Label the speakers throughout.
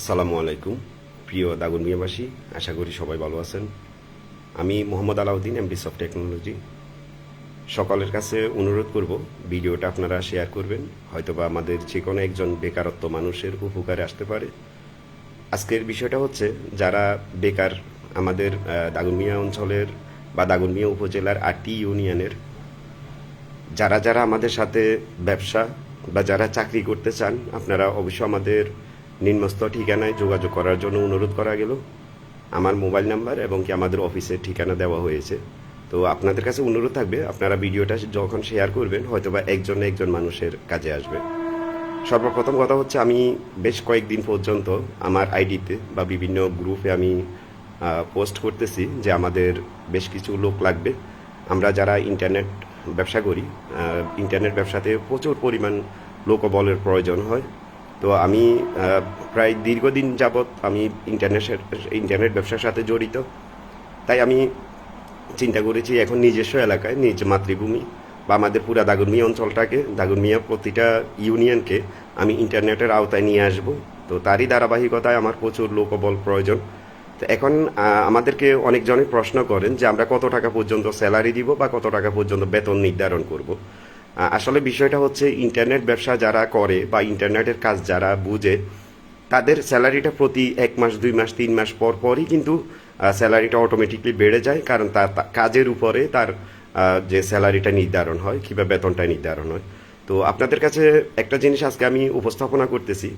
Speaker 1: আসসালামু আলাইকুম। প্রিয় দাগুন মিয়াবাসী আশা করি সবাই ভালো আছেন। আমি Mohammad Alauddin MD of technology সকলের কাছে অনুরোধ করব, ভিডিওটা আপনারা শেয়ার করবেন। হয়তোবা আমাদের যে কোনো একজন বেকারত্ব মানুষের উপকারে আসতে পারে। আজকের বিষয়টা হচ্ছে, যারা বেকার আমাদের দাগনমিয়া অঞ্চলের বা দাগনমিয়া উপজেলার আটটি ইউনিয়নের, যারা যারা আমাদের সাথে ব্যবসা বা যারা চাকরি করতে চান, আপনারা অবশ্যই আমাদের নিম্নস্থ ঠিকানায় যোগাযোগ করার জন্য অনুরোধ করা গেল। আমার মোবাইল নাম্বার এবং কি আমাদের অফিসের ঠিকানা দেওয়া হয়েছে। তো আপনাদের কাছে অনুরোধ থাকবে, আপনারা ভিডিওটা যখন শেয়ার করবেন, হয়তোবা একজন না একজন মানুষের কাজে আসবে। সর্বপ্রথম কথা হচ্ছে, আমি বেশ কয়েকদিন পর্যন্ত আমার আইডিতে বা বিভিন্ন গ্রুপে আমি পোস্ট করতেছি যে আমাদের বেশ কিছু লোক লাগবে। আমরা যারা ইন্টারনেট ব্যবসা করি ইন্টারনেট ব্যবসাতে প্রচুর পরিমাণ লোকবলের প্রয়োজন হয়। তো আমি প্রায় দীর্ঘদিন যাবৎ আমি ইন্টারনেট ইন্টারনেট ব্যবসার সাথে জড়িত। তাই আমি চিন্তা করেছি এখন নিজস্ব এলাকায়, নিজ মাতৃভূমি বা আমাদের পুরা দাগনমিয়া অঞ্চলটাকে দাগনমিয়া প্রতিটা ইউনিয়নকে আমি ইন্টারনেটের আওতায় নিয়ে আসব। তো তারই ধারাবাহিকতায় আমার প্রচুর লোকবল প্রয়োজন। তো এখন আমাদেরকে অনেকজনে প্রশ্ন করেন যে আমরা কত টাকা পর্যন্ত স্যালারি দিব বা কত টাকা পর্যন্ত বেতন নির্ধারণ করব। আসলে বিষয়টা হচ্ছে ইন্টারনেট ব্যবসা যারা করে বা ইন্টারনেটের কাজ যারা বুঝে, তাদের স্যালারিটা প্রতি এক মাস, দুই মাস, তিন মাস পর পরই কিন্তু স্যালারিটা অটোমেটিকলি বেড়ে যায়। কারণ তার কাজের উপরে তার যে স্যালারিটা নির্ধারণ হয়, কিংবা বেতনটা নির্ধারণ হয়। তো আপনাদের কাছে একটা জিনিস আজকে আমি উপস্থাপনা করতেছি।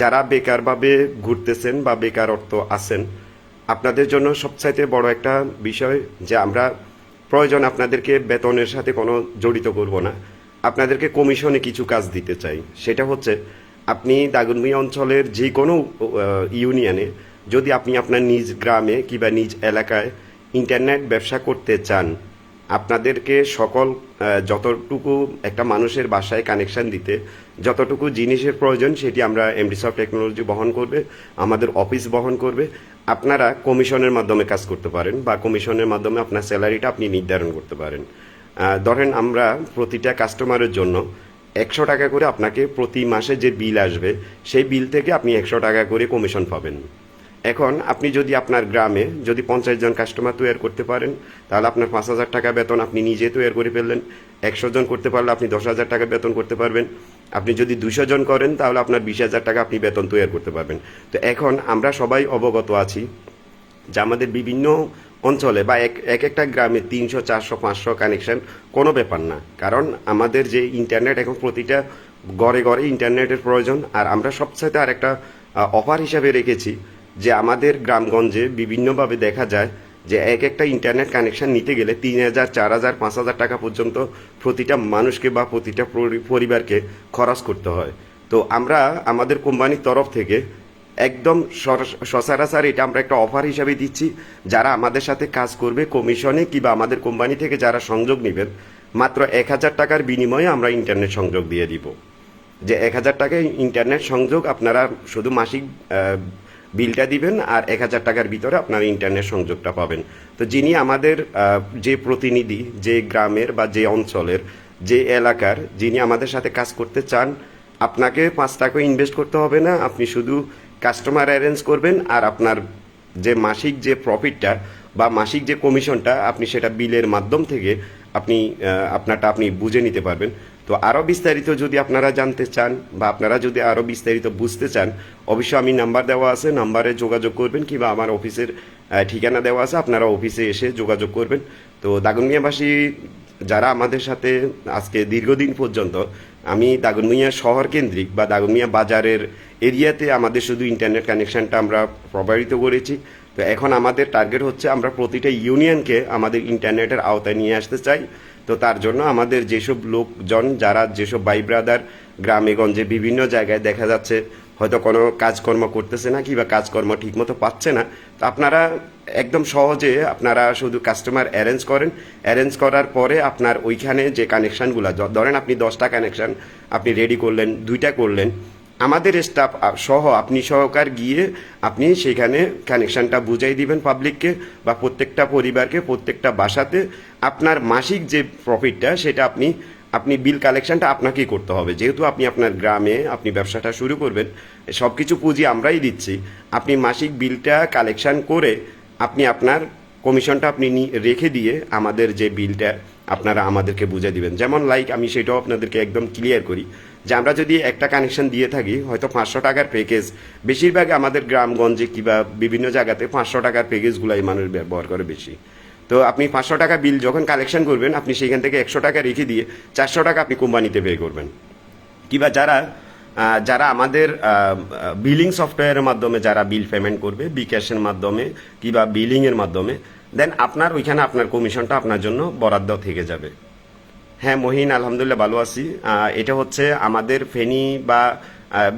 Speaker 1: যারা বেকারভাবে ঘুরতেছেন বা বেকার অর্থ আছেন, আপনাদের জন্য সবচাইতে বড় একটা বিষয় যে আমরা প্রয়োজন আপনাদেরকে বেতনের সাথে কোনো জড়িত করব না। আপনাদেরকে কমিশনে কিছু কাজ দিতে চাই। সেটা হচ্ছে, আপনি দাগনমিয়া অঞ্চলের যে কোনো ইউনিয়নে যদি আপনি আপনার নিজ গ্রামে কিংবা নিজ এলাকায় ইন্টারনেট ব্যবসা করতে চান, আপনাদেরকে সকল যতটুকু একটা মানুষের বাসায় কানেকশন দিতে, যতটুকু জিনিসের প্রয়োজন সেটি আমরা এমডিসফ টেকনোলজি বহন করবে, আমাদের অফিস বহন করবে, আপনারা কমিশনের মাধ্যমে কাজ করতে পারেন বা কমিশনের মাধ্যমে আপনার স্যালারিটা আপনি নির্ধারণ করতে পারেন। ধরেন আমরা প্রতিটা কাস্টমারের জন্য একশো টাকা করে আপনাকে প্রতি মাসে যে বিল আসবে, সেই বিল থেকে আপনি একশো টাকা করে কমিশন পাবেন। এখন আপনি যদি আপনার গ্রামে যদি পঞ্চাশ জন কাস্টমার তৈরি করতে পারেন, তাহলে আপনার পাঁচ হাজার টাকা বেতন আপনি নিজে তৈরি করে ফেললেন। একশো জন করতে পারলে আপনি দশ হাজার টাকা বেতন করতে পারবেন। আপনি যদি দুশো জন করেন, তাহলে আপনার বিশ হাজার টাকা আপনি বেতন তৈরি করতে পারবেন। তো এখন আমরা সবাই অবগত আছি যে আমাদের বিভিন্ন অঞ্চলে বা এক এক একটা গ্রামে তিনশো, চারশো, পাঁচশো কানেকশন কোনো ব্যাপার না। কারণ আমাদের যে ইন্টারনেট এখন প্রতিটা ঘরে ঘরে ইন্টারনেটের প্রয়োজন। আর আমরা সবসাথে আর একটা অফার হিসাবে রেখেছি যে আমাদের গ্রামগঞ্জে বিভিন্নভাবে দেখা যায় যে এক একটা ইন্টারনেট কানেকশন নিতে গেলে তিন হাজার, চার হাজার, পাঁচ হাজার টাকা পর্যন্ত প্রতিটা মানুষকে বা প্রতিটা পরি- পরিবারকে খরচ করতে হয়। তো আমরা আমাদের কোম্পানির তরফ থেকে একদম সচরাচর এটা আমরা একটা অফার হিসাবে দিচ্ছি। যারা আমাদের সাথে কাজ করবে কমিশনে কিংবা আমাদের কোম্পানি থেকে যারা সংযোগ নেবেন, মাত্র এক হাজার টাকার বিনিময়ে আমরা ইন্টারনেট সংযোগ দিয়ে দিব। যে এক হাজার টাকায় ইন্টারনেট সংযোগ আপনারা শুধু মাসিক বিলটা দিবেন আর এক হাজার টাকার ভিতরে আপনারা ইন্টারনেট সংযোগটা পাবেন। তো যিনি আমাদের যে প্রতিনিধি, যে গ্রামের বা যে অঞ্চলের, যে এলাকার, যিনি আমাদের সাথে কাজ করতে চান, আপনাকে পাঁচ টাকা ইনভেস্ট করতে হবে না। আপনি শুধু কাস্টমার অ্যারেঞ্জ করবেন আর আপনার যে মাসিক যে প্রফিটটা বা মাসিক যে কমিশনটা আপনি সেটা বিলের মাধ্যম থেকে আপনি আপনারটা আপনি বুঝে নিতে পারবেন। তো আরও বিস্তারিত যদি আপনারা জানতে চান বা আপনারা যদি আরও বিস্তারিত বুঝতে চান, অবশ্যই আমি নাম্বার দেওয়া আছে, নাম্বারে যোগাযোগ করবেন কিংবা আমার অফিসের ঠিকানা দেওয়া আছে, আপনারা অফিসে এসে যোগাযোগ করবেন। তো দাগনমিয়াবাসী যারা আমাদের সাথে আজকে দীর্ঘদিন পর্যন্ত, আমি দাগনমিয়া শহর কেন্দ্রিক বা দাগনমিয়া বাজারের এরিয়াতে আমাদের শুধু ইন্টারনেট কানেকশনটা আমরা প্রবাহিত করেছি। তো এখন আমাদের টার্গেট হচ্ছে আমরা প্রতিটা ইউনিয়নকে আমাদের ইন্টারনেটের আওতায় নিয়ে আসতে চাই। তো তার জন্য আমাদের যেসব লোকজন, যারা যেসব ভাই ব্রাদার গ্রামে, গঞ্জে বিভিন্ন জায়গায় দেখা যাচ্ছে হয়তো কোনো কাজকর্ম করতেছে না কিংবা কাজকর্ম ঠিকমতো পাচ্ছে না, তো আপনারা একদম সহজে আপনারা শুধু কাস্টমার অ্যারেঞ্জ করেন। অ্যারেঞ্জ করার পরে আপনার ওইখানে যে কানেকশানগুলো ধরেন আপনি দশটা কানেকশান আপনি রেডি করলেন, দুইটা করলেন, আমাদের স্টাফ সহ আপনি সহকার গিয়ে আপনি সেখানে কানেকশানটা বুঝাই দিবেন পাবলিককে বা প্রত্যেকটা পরিবারকে, প্রত্যেকটা বাসাতে। আপনার মাসিক যে প্রফিটটা সেটা আপনি আপনি বিল কালেকশনটা আপনাকেই করতে হবে। যেহেতু আপনি আপনার গ্রামে আপনি ব্যবসাটা শুরু করবেন সব কিছু পুঁজি আমরাই দিচ্ছি। আপনি মাসিক বিলটা কালেকশন করে আপনি আপনার কমিশনটা আপনি রেখে দিয়ে আমাদের যে বিলটা আপনারা আমাদেরকে বুঝে দিবেন। যেমন লাইক আমি সেটাও আপনাদেরকে একদম ক্লিয়ার করি যে আমরা যদি একটা কানেকশন দিয়ে থাকি, হয়তো পাঁচশো টাকার প্যাকেজ বেশিরভাগ আমাদের গ্রামগঞ্জে কিংবা বিভিন্ন জায়গাতে পাঁচশো টাকার প্যাকেজগুলাই মানুষ ব্যবহার করে বেশি। তো আপনি পাঁচশো টাকা বিল যখন কালেকশন করবেন, আপনি সেখান থেকে একশো টাকা রেখে দিয়ে চারশো টাকা আপনি কোম্পানিতে পে করবেন। কিংবা যারা যারা আমাদের বিলিং সফটওয়্যারের মাধ্যমে যারা বিল পেমেন্ট করবে বিকাশের মাধ্যমে কিংবা বিলিংয়ের মাধ্যমে দেন আপনার ওইখানে আপনার কমিশনটা আপনার জন্য বরাদ্দ থেকে যাবে। হ্যাঁ মহিন, আলহামদুলিল্লাহ ভালো আছি। এটা হচ্ছে আমাদের ফেনী বা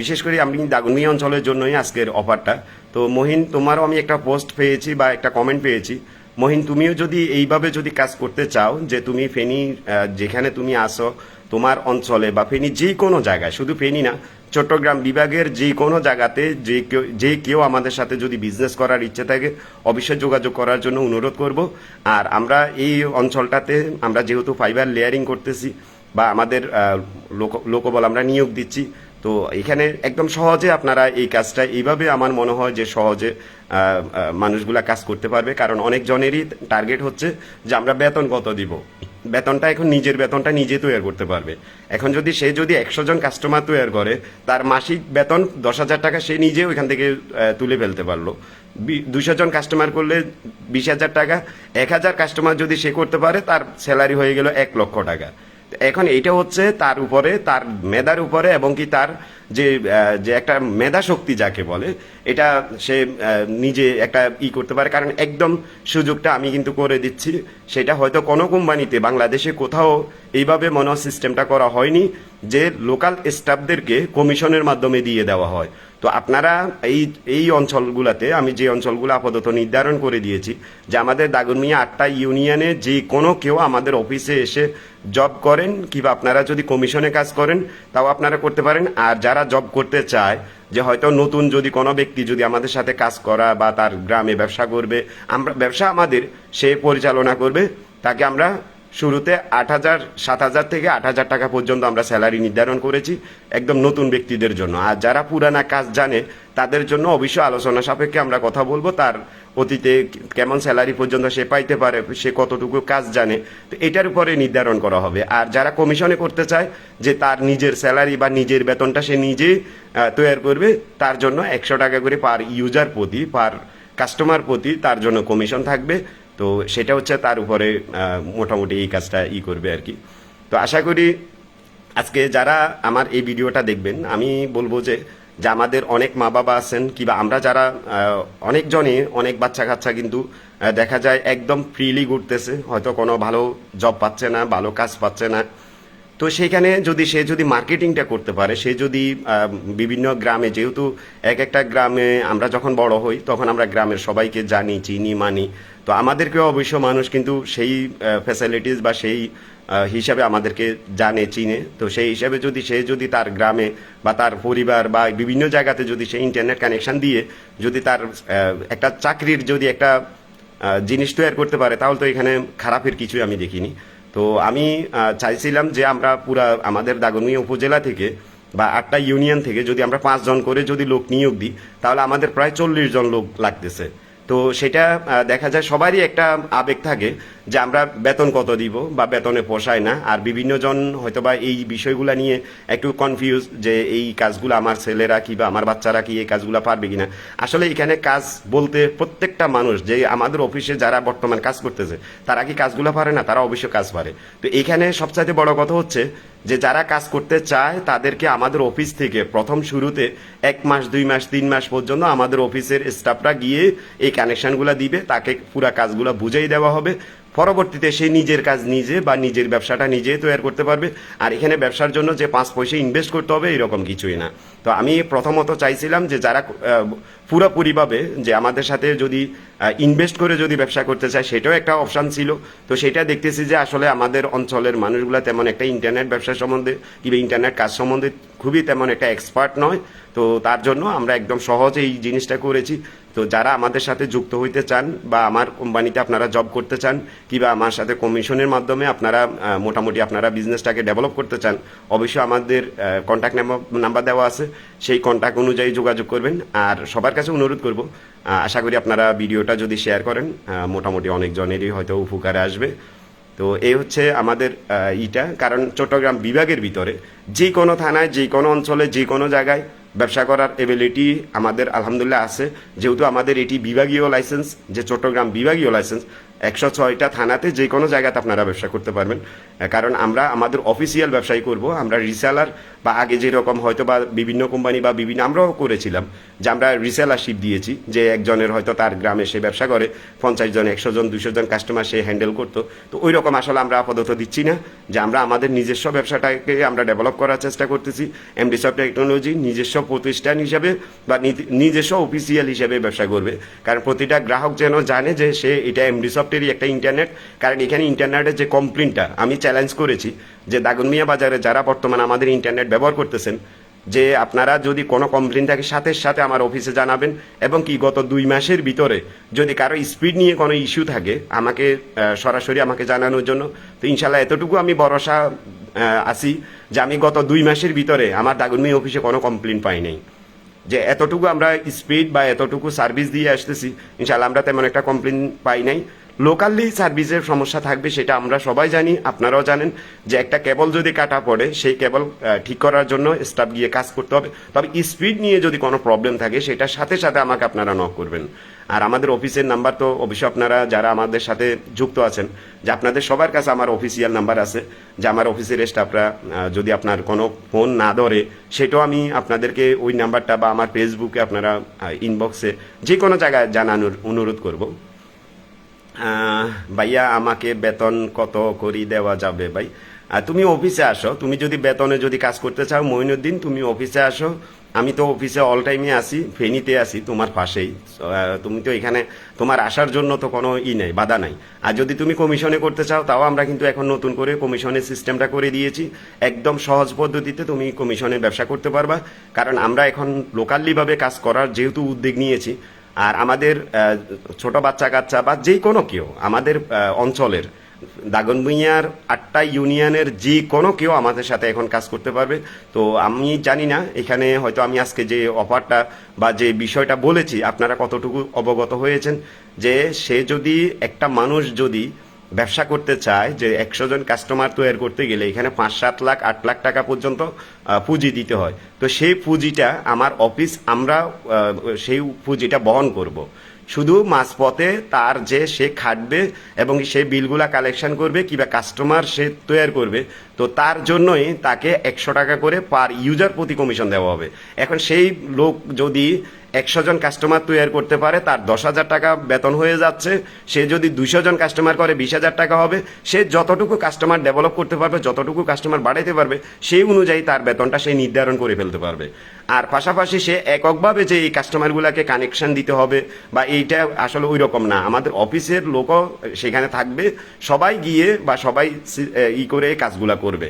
Speaker 1: বিশেষ করে আমি দাগুনিয়া অঞ্চলের জন্যই আজকের অফারটা তো মহিন, তোমারও আমি একটা পোস্ট পেয়েছি বা একটা কমেন্ট পেয়েছি। মহিন, তুমিও যদি এইভাবে যদি কাজ করতে চাও যে তুমি ফেনী যেখানে তুমি আসো, তোমার অঞ্চলে বা ফেনী যে কোনো জায়গায়, শুধু ফেনী না, চট্টগ্রাম বিভাগের যে কোনো জায়গাতে যে কেউ যে কেউ আমাদের সাথে যদি বিজনেস করার ইচ্ছে থাকে, অবশ্যই যোগাযোগ করার জন্য অনুরোধ করব। আর আমরা এই অঞ্চলটাতে, আমরা যেহেতু ফাইবার লেয়ারিং করতেছি বা আমাদের লোক- লোকবল আমরা নিয়োগ দিচ্ছি তো এখানে একদম সহজে আপনারা এই কাজটা এইভাবে আমার মনে হয় যে সহজে মানুষগুলা কাজ করতে পারবে। কারণ অনেকজনেরই টার্গেট হচ্ছে যে আমরা বেতন কত দিব। বেতনটা এখন নিজের বেতনটা নিজে তৈরি করতে পারবে। এখন যদি সে যদি একশো জন কাস্টমার তৈরি করে, তার মাসিক বেতন দশ হাজার টাকা সে নিজে ওইখান থেকে তুলে ফেলতে পারল। দুশো জন কাস্টমার করলে বিশ হাজার টাকা, এক হাজার কাস্টমার যদি সে করতে পারে, তার স্যালারি হয়ে গেল এক লক্ষ টাকা। এখন এইটা হচ্ছে তার উপরে তার মেধার উপরে এবং কি তার যে যে একটা মেধা শক্তি যাকে বলে, এটা সে নিজে একটা ই করতে পারে। কারণ একদম সুযোগটা আমি কিন্তু করে দিচ্ছি। সেটা হয়তো কোনো কোম্পানিতে, বাংলাদেশে কোথাও এইভাবে মনে সিস্টেমটা করা হয়নি, যে লোকাল স্টাফদেরকে কমিশনের মাধ্যমে দিয়ে দেওয়া হয়। তো আপনারা এই এই অঞ্চলগুলোতে, আমি যে অঞ্চলগুলো আপাতত নির্ধারণ করে দিয়েছি, যে আমাদের দাগনমিয়া আটটা ইউনিয়নে যে কোনো কেউ আমাদের অফিসে এসে জব করেন, কিংবা আপনারা যদি কমিশনে কাজ করেন, তাও আপনারা করতে পারেন। আর যারা জব করতে চায়, যে হয়তো নতুন যদি কোনো ব্যক্তি যদি আমাদের সাথে কাজ করা বা তার গ্রামে ব্যবসা করবে, আমরা, ব্যবসা আমাদের, সে পরিচালনা করবে, তাকে আমরা শুরুতে আট হাজার, সাত হাজার থেকে আট হাজার টাকা পর্যন্ত আমরা স্যালারি নির্ধারণ করেছি, একদম নতুন ব্যক্তিদের জন্য। আর যারা পুরানা কাজ জানে তাদের জন্য অবশ্যই আলোচনা সাপেক্ষে আমরা কথা বলব। তার অতীতে কেমন স্যালারি পর্যন্ত সে পাইতে পারে সে কতটুকু কাজ জানে তো এটার উপরে নির্ধারণ করা হবে। আর যারা কমিশনে করতে চায় যে তার নিজের স্যালারি বা নিজের বেতনটা সে আহ, তৈরি করবে তার জন্য একশো টাকা করে পার ইউজার প্রতি পার কাস্টমার প্রতি তার জন্য কমিশন থাকবে। তো সেটা হচ্ছে তার উপরে মোটামুটি এই কাজটা ই করবে আর কি। তো আশা করি আজকে যারা আমার এই ভিডিওটা দেখবেন আমি বলব যে যে আমাদের অনেক মা বাবা আছেন কিংবা আমরা যারা অনেকজনই অনেক বাচ্চা কাচ্চা কিন্তু দেখা যায় একদম ফ্রিলি ঘুরতেছে, হয়তো কোনো ভালো জব পাচ্ছে না, ভালো কাজ পাচ্ছে না। তো সেখানে যদি সে যদি মার্কেটিংটা করতে পারে, সে যদি বিভিন্ন গ্রামে, যেহেতু এক একটা গ্রামে আমরা যখন বড় হই, তখন আমরা গ্রামের সবাইকে জানি, চিনি, মানি। তো আমাদেরকেও অবশ্য মানুষ কিন্তু সেই ফ্যাসিলিটিস বা সেই হিসাবে আমাদেরকে জানে, চিনে। তো সেই হিসাবে যদি সে যদি তার গ্রামে বা তার পরিবার বা বিভিন্ন জায়গাতে যদি সে ইন্টারনেট কানেকশন দিয়ে যদি তার একটা চাকরির যদি একটা জিনিস তৈরি করতে পারে, তাহলে তো এখানে খারাপের কিছুই আমি দেখিনি। তো আমি চাইছিলাম যে আমরা পুরা আমাদের দাগনমিয়া উপজেলা থেকে বা আটটা ইউনিয়ন থেকে যদি আমরা পাঁচজন করে যদি লোক নিয়োগ দিই, তাহলে আমাদের প্রায় চল্লিশ জন লোক লাগতেছে। তো সেটা দেখা যায় সবারই একটা আবেগ থাকে। যে আমরা বেতন কত দিব বা বেতনে পোষায় না। আর বিভিন্ন জন হয়তোবা এই বিষয়গুলো নিয়ে একটু কনফিউজ যে এই কাজগুলো আমার ছেলেরা কি বা আমার বাচ্চারা কি এই কাজগুলো পারবে কিনা। আসলে এখানে কাজ বলতে প্রত্যেকটা মানুষ, যে আমাদের অফিসে যারা বর্তমান কাজ করতেছে, তারা কি কাজগুলো পারে না? তারা অবশ্যই কাজ পারে। তো এখানে সবচাইতে বড় কথা হচ্ছে যে যারা কাজ করতে চায়, তাদেরকে আমাদের অফিস থেকে প্রথম শুরুতে এক মাস, দুই মাস, তিন মাস পর্যন্ত আমাদের অফিসের স্টাফরা গিয়ে এই কানেকশনগুলো দিবে, তাকে পুরা কাজগুলো বুঝিয়ে দেওয়া হবে। পরবর্তীতে সে নিজের কাজ নিজে বা নিজের ব্যবসাটা নিজে তৈরি করতে পারবে। আর এখানে ব্যবসার জন্য যে পাঁচ পয়সা ইনভেস্ট করতে হবে, এরকম কিছুই না। তো আমি প্রথমত চাইছিলাম যে যারা পুরোপুরিভাবে যে আমাদের সাথে যদি ইনভেস্ট করে যদি ব্যবসা করতে চায়, সেটাও একটা অপশান ছিল। তো সেটা দেখতেছি যে আসলে আমাদের অঞ্চলের মানুষগুলো তেমন একটা ইন্টারনেট ব্যবসা সম্বন্ধে কিংবা ইন্টারনেট কাজ সম্বন্ধে খুবই তেমন একটা এক্সপার্ট নয়। তো তার জন্য আমরা একদম সহজে এই জিনিসটা করেছি। তো যারা আমাদের সাথে যুক্ত হইতে চান বা আমার কোম্পানিতে আপনারা জব করতে চান কিংবা আমার সাথে কমিশনের মাধ্যমে আপনারা মোটামুটি আপনারা বিজনেসটাকে ডেভেলপ করতে চান, অবশ্যই আমাদের কন্ট্যাক্ট নাম্বার দেওয়া আছে। সেই কন্ট্যাক্ট অনুযায়ী যোগাযোগ করবেন। আর সবার কাছে অনুরোধ করব আশা করি আপনারা ভিডিওটা যদি শেয়ার করেন মোটামুটি অনেকজনেরই হয়তো উপকারে আসবে। তো এই হচ্ছে আমাদের ইটা। কারণ চট্টগ্রাম বিভাগের ভিতরে যে কোনো থানায়, যে কোনো অঞ্চলে, যে কোনো জায়গায় ব্যবসা করার এবিলিটি আমাদের, আলহামদুলিল্লাহ, আছে। যেহেতু আমাদের এটি বিভাগীয় লাইসেন্স যে চট্টগ্রাম বিভাগীয় লাইসেন্স একশো ছয়টা থানাতে যে কোনো জায়গাতে আপনারা ব্যবসা করতে পারবেন। কারণ আমরা আমাদের অফিসিয়াল ব্যবসায়ী করব, আমরা রিসেলার বা আগে যেরকম হয়তো বা বিভিন্ন কোম্পানি বা বিভিন্ন, আমরাও করেছিলাম যে আমরা রিসেলারশিপ দিয়েছি, যে একজনের হয়তো তার গ্রামে সে ব্যবসা করে, পঞ্চাশ জন, একশো জন, দুশো জন কাস্টমার সে হ্যান্ডেল করতো। তো ওই রকম আসলে আমরা আপাতত দিচ্ছি না, যে আমরা আমাদের নিজস্ব ব্যবসাটাকে আমরা ডেভেলপ করার চেষ্টা করতেছি। এমডি সফট টেকনোলজি নিজস্ব প্রতিষ্ঠান হিসাবে বা নিজস্ব অফিসিয়াল হিসাবে ব্যবসা করবে। কারণ প্রতিটা গ্রাহক যেন জানে যে সে এটা এমডি সফটেরই একটা ইন্টারনেট কারণ এখানে ইন্টারনেটের যে কমপ্লেনটা আমি চ্যালেঞ্জ করেছি যে দাগনমিয়া বাজারে যারা বর্তমানে আমাদের ইন্টারনেট ব্যবহার করতেছেন, যে আপনারা যদি কোনো কমপ্লেন থাকে, সাথে সাথে আমার অফিসে জানাবেন এবং কি গত দুই মাসের ভিতরে যদি কারও স্পিড নিয়ে কোনো ইস্যু থাকে, আমাকে সরাসরি আমাকে জানানোর জন্য। তো ইনশাল্লাহ এতটুকু আমি ভরসা আছি যে আমি গত দুই মাসের ভিতরে আমার দাগনমি অফিসে কোনো কমপ্লেন পাই নাই। যে এতটুকু আমরা স্পিড বা এতটুকু সার্ভিস দিয়ে আসতেছি ইনশাল্লাহ আমরা তেমন একটা কমপ্লেন পাই নাই। লোকালি সার্ভিসের সমস্যা থাকবে, সেটা আমরা সবাই জানি, আপনারাও জানেন যে একটা কেবল যদি কাটা পড়ে, সেই কেবল ঠিক করার জন্য স্টাফ গিয়ে কাজ করতে হবে। তবে স্পিড নিয়ে যদি কোনো প্রবলেম থাকে, সেটার সাথে সাথে আমাকে আপনারা নক করবেন। আর আমাদের অফিসের নাম্বার তো অবশ্যই আপনারা যারা আমাদের সাথে যুক্ত আছেন, যে আপনাদের সবার কাছে আমার অফিসিয়াল নাম্বার আছে, যে আমার অফিসের স্টাফরা যদি আপনার কোনো ফোন না ধরে, সেটাও আমি আপনাদেরকে ওই নাম্বারটা বা আমার ফেসবুকে আপনারা ইনবক্সে যে কোনো জায়গায় জানানোর অনুরোধ করব। ভাইয়া, আমাকে বেতন কত করি দেওয়া যাবে ভাই? তুমি অফিসে আসো, তুমি যদি বেতনে যদি কাজ করতে চাও, মইনুদ্দিন, তুমি অফিসে আসো। আমি তো অফিসে অল টাইমে আসি ফেনীতে আসি তোমার পাশেই। তুমি তো এখানে, তোমার আসার জন্য তো কোনো ই নেই, বাধা নাই। আর যদি তুমি কমিশনে করতে চাও, তাও আমরা কিন্তু এখন নতুন করে কমিশনের সিস্টেমটা করে দিয়েছি। একদম সহজ পদ্ধতিতে তুমি কমিশনে ব্যবসা করতে পারবা। কারণ আমরা এখন লোকালিভাবে কাজ করার যেহেতু উদ্যোগ নিয়েছি আর আমাদের ছোট বাচ্চা কাচ্চা বা যে কোনো কেউ, আমাদের অঞ্চলের অঞ্চলের দাগনভূঞার আটটা ইউনিয়নের যে কোনো কেউ আমাদের সাথে এখন কাজ করতে পারবে। তো আমি জানি না, এখানে হয়তো আমি আজকে যে অফারটা বা যে বিষয়টা বলেছি, আপনারা কতটুকু অবগত হয়েছেন যে সে যদি, একটা মানুষ যদি ব্যবসা করতে চায় যে একশো জন কাস্টমার তৈরি করতে গেলে এখানে পাঁচ সাত লাখ, আট লাখ টাকা পর্যন্ত পুঁজি দিতে হয় তো সেই পুঁজিটা আমার অফিস আমরা সেই পুঁজিটা বহন করব। শুধু মাঝপথে তার যে সে খাটবে এবং সে বিলগুলা কালেকশন করবে, কিংবা কাস্টমার সে তৈরি করবে তো তার জন্যই তাকে একশো টাকা করে পার ইউজার প্রতি কমিশন দেওয়া হবে। এখন সেই লোক যদি একশো জন কাস্টমার তৈরি করতে পারে, তার দশ হাজার টাকা বেতন হয়ে যাচ্ছে। সে যদি দুশো জন কাস্টমার করে, বিশ হাজার টাকা হবে। সে যতটুকু কাস্টমার ডেভেলপ করতে পারবে, যতটুকু কাস্টমার বাড়াইতে পারবে, সেই অনুযায়ী তার বেতনটা সে নির্ধারণ করে ফেলতে পারবে। আর পাশাপাশি সে এককভাবে যে এই কাস্টমারগুলোকে কানেকশন দিতে হবে, বা এইটা আসলে ওই রকম না। আমাদের অফিসের লোকও সেখানে থাকবে। সবাই গিয়ে বা সবাই ই করে কাজগুলা করবে।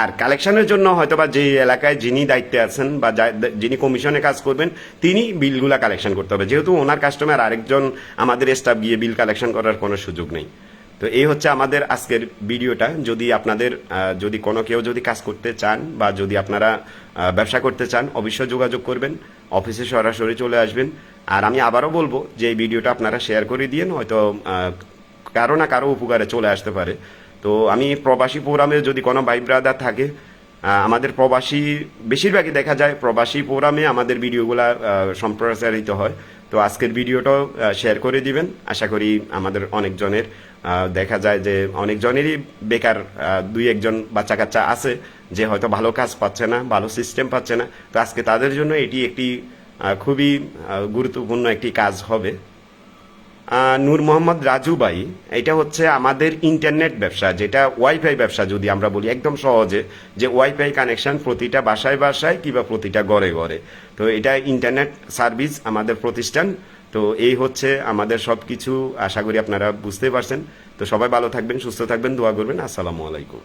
Speaker 1: আর কালেকশনের জন্য হয়তো বা যে এলাকায় যিনি দায়িত্বে আছেন বা যিনি কমিশনে কাজ করবেন, তিনি বিলগুলা কালেকশন করতে হবে। যেহেতু ওনার কাস্টমার আরেকজন আমাদের স্টাফ গিয়ে বিল কালেকশন করার কোনো সুযোগ নেই। তো এই হচ্ছে আমাদের আজকের ভিডিওটা। যদি আপনাদের যদি কোনো কেউ যদি কাজ করতে চান বা যদি আপনারা ব্যবসা করতে চান, অবশ্যই যোগাযোগ করবেন। অফিসে সরাসরি চলে আসবেন। আর আমি আবারও বলব যে এই ভিডিওটা আপনারা শেয়ার করে দিয়েন, হয়তো কারও না কারও উপকারে চলে আসতে পারে। তো আমি প্রবাসী প্রোগ্রামে যদি কোনো ভাই ব্রাদার থাকে আমাদের প্রবাসী, বেশিরভাগই দেখা যায় প্রবাসী প্রোগ্রামে আমাদের ভিডিওগুলো সম্প্রচারিত হয়। তো আজকের ভিডিওটাও শেয়ার করে দিবেন। আশা করি আমাদের অনেকজনের দেখা যায় যে অনেকজনেরই বেকার দুই একজন বাচ্চা কাচ্চা আছে যে হয়তো ভালো কাজ পাচ্ছে না, ভালো সিস্টেম পাচ্ছে না। তো আজকে তাদের জন্য এটি একটি খুবই গুরুত্বপূর্ণ একটি কাজ হবে। নূর মোহাম্মদ রাজু ভাই, এটা হচ্ছে আমাদের ইন্টারনেট ব্যবসা, যেটা ওয়াইফাই ব্যবসা যদি আমরা বলি, একদম সহজে, যে ওয়াইফাই কানেকশন প্রতিটা বাসায় বাসায় কিংবা প্রতিটা ঘরে ঘরে। তো এটা ইন্টারনেট সার্ভিস আমাদের প্রতিষ্ঠান। তো এই হচ্ছে আমাদের সব কিছু আশা করি আপনারা বুঝতে পারছেন। তো সবাই ভালো থাকবেন, সুস্থ থাকবেন, দোয়া করবেন। আসসালামু আলাইকুম।